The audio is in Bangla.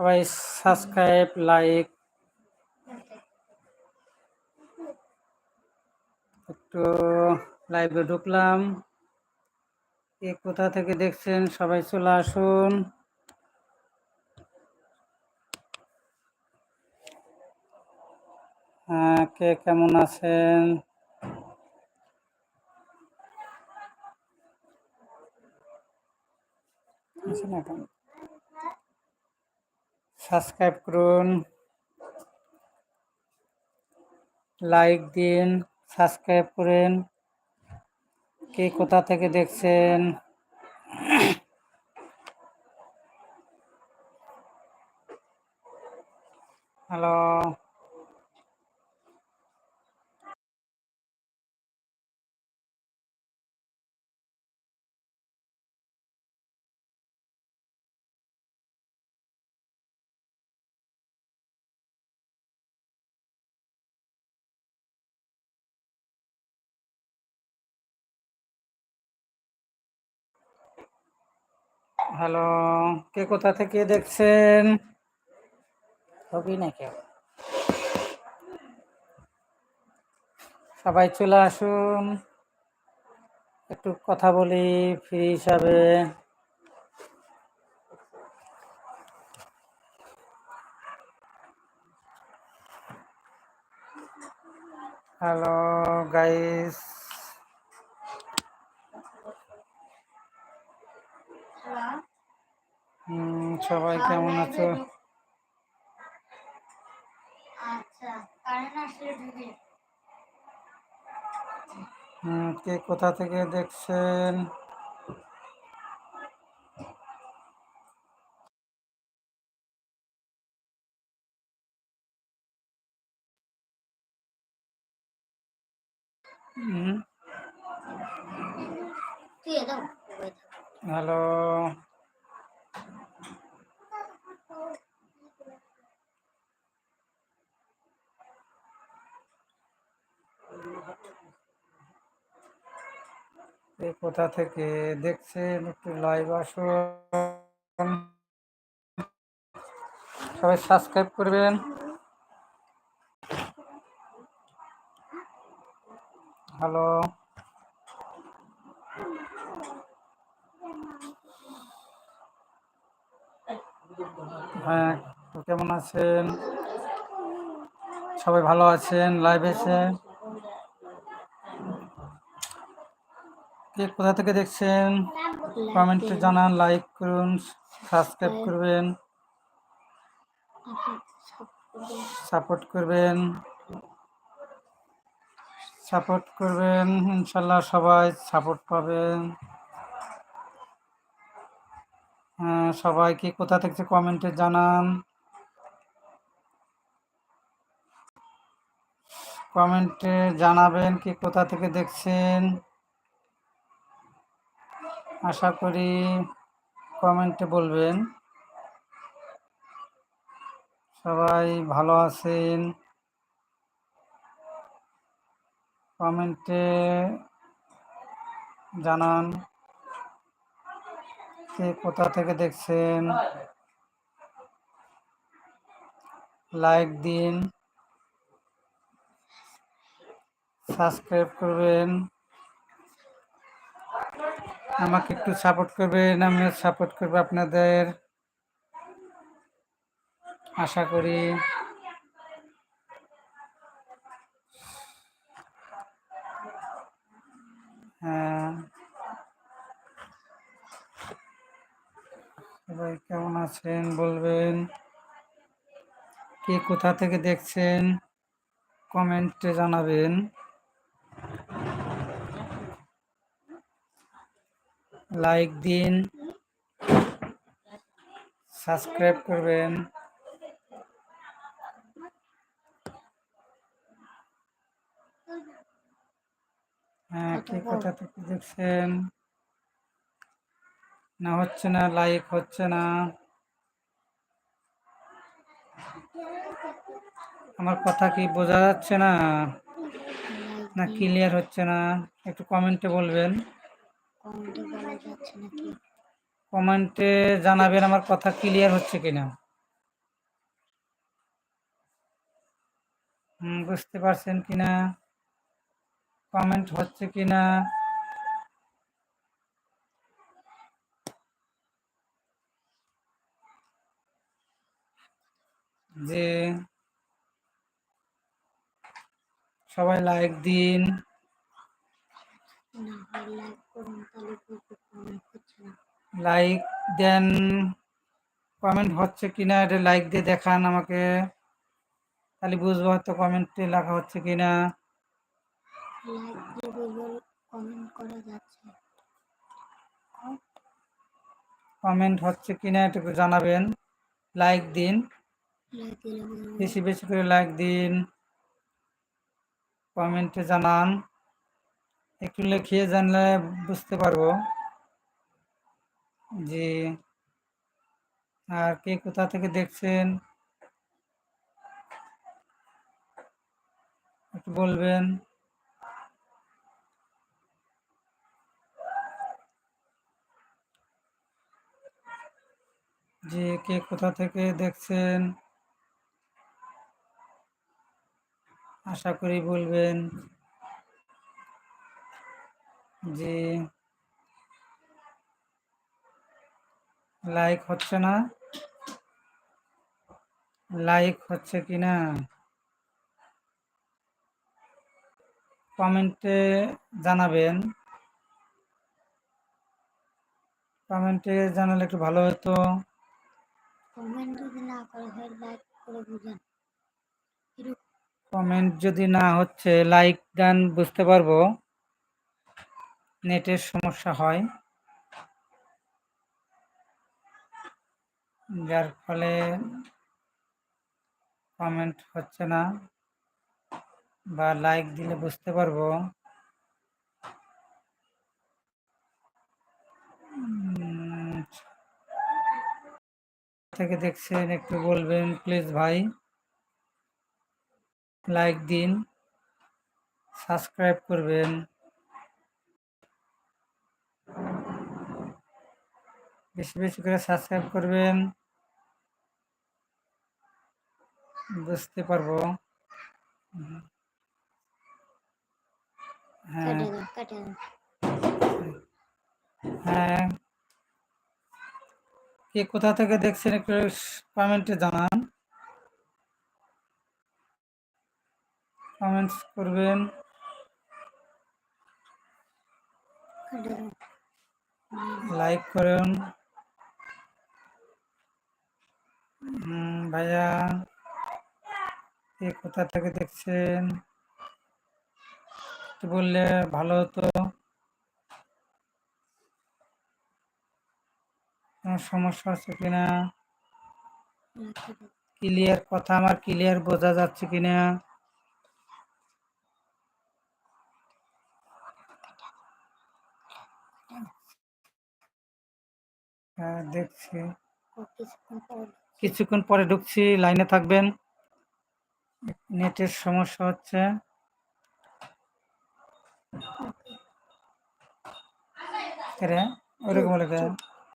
সবাই সাবস্ক্রাইব, লাইক। একটু লাইভে ঢুকলাম। কে কোথা থেকে দেখছেন? সবাই চলে আসুন। হ্যাঁ কে কেমন আছেন? সাবস্ক্রাইব করুন। লাইক দিন সাবস্ক্রাইব করেন। কে কোথা থেকে দেখছেন? হ্যালো। হ্যালো কে কোথা থেকে দেখছেন? হবি না কেউ সবাই চলে আসুন। একটু কথা বলি ফ্রি হিসাবে। Hello, guys. সবাই কেমন আছো? আচ্ছা কে কোথা থেকে দেখছেন? হ্যালো। কে কোথা থেকে দেখছেন একটু লাইভ আসুন। সবাই সাবস্ক্রাইব করবেন। হ্যালো হ্যাঁ কেমন আছেন? সবাই ভালো আছেন? লাইভ এসে? কে কোথা থেকে দেখছেন কমেন্টে জানান লাইক করুন সাবস্ক্রাইব করবেন সাপোর্ট করবেন সাপোর্ট করবেন, ইনশাল্লাহ সবাই সাপোর্ট পাবেন। হ্যাঁ সবাই কি কোথা থেকে কমেন্টে জানান। কমেন্টে জানাবেন কি কোথা থেকে দেখছেন। আশা করি কমেন্টে বলবেন। সবাই ভালো আছেন। কমেন্টে জানান কে কোথা থেকে দেখছেন। লাইক দিন। সাবস্ক্রাইব করবেন। আমাকে একটু সাপোর্ট করবেন, আমিও সাপোর্ট করব আপনাদের। আশা করি। হ্যাঁ। সবাই কেমন আছেন বলবেন? কে কোথা থেকে দেখছেন? কমেন্টে জানাবেন। লাইক দিন সাবস্ক্রাইব করবেন। হ্যাঁ কে কোথা থেকে দেখছেন? না হচ্ছে না লাইক হচ্ছে না। আমার কথা কি বোঝা যাচ্ছে না? না ক্লিয়ার হচ্ছে না? একটু কমেন্টে বলবেন। কমেন্টে জানাবেন আমার কথা ক্লিয়ার হচ্ছে কিনা। বুঝতে পারছেন কিনা? কমেন্ট হচ্ছে কিনা? যে সবাই লাইক দিন। না হয় লাইক করুন তাহলে বুঝব কমেন্ট হচ্ছে না। লাইক দেন কমেন্ট হচ্ছে কিনা এটা লাইক দিয়ে দেখান আমাকে। তাহলে বুঝব হয়তো কমেন্টে লেখা হচ্ছে কিনা। লাইক দিয়ে বুঝব কমেন্ট করা যাচ্ছে। কমেন্ট হচ্ছে কিনা এটুকু জানাবেন। লাইক দিন। বেশি বেশি করে লাইক দিন। কমেন্টে জানান। একটু লিখিয়ে জানলে বুঝতে পারব যে, আর কে কোথা থেকে দেখছেন? একটু বলবেন। যে, কে কোথা থেকে দেখছেন? আশা করি বলবেন। যে লাইক হচ্ছে না লাইক হচ্ছে কি না? কমেন্টে জানাবেন। কমেন্টে জানালে একটু ভালো হতো। কমেন্ট যদি না করে লাইক করে বুঝান। কমেন্ট যদি না হচ্ছে লাইক দেন বুঝতে পারব। নেটের সমস্যা হয়। যার ফলে কমেন্ট হচ্ছে না বা লাইক দিলে বুঝতে পারব। থেকে দেখছেন একটু বলবেন প্লিজ ভাই। লাইক দিন সাবস্ক্রাইব করবেন। বেশি বেশি করে সাবস্ক্রাইব করবেন। বুঝতে পারব। হ্যাঁ। হ্যাঁ। কে কোথা থেকে দেখছেন একটু কমেন্টে জানান। কমেন্টস করবেন। লাইক করুন। ভাইয়া। কোথা থেকে দেখছেন? বললে ভালো হতো। কোনো সমস্যা হচ্ছে কিনা ক্লিয়ার কথা আমার ক্লিয়ার বোঝা যাচ্ছে কিনা হ্যাঁ দেখছি। কিছুক্ষণ পরে ঢুকছি লাইনে থাকবেন। নেটের সমস্যা হচ্ছে। ওকে রে?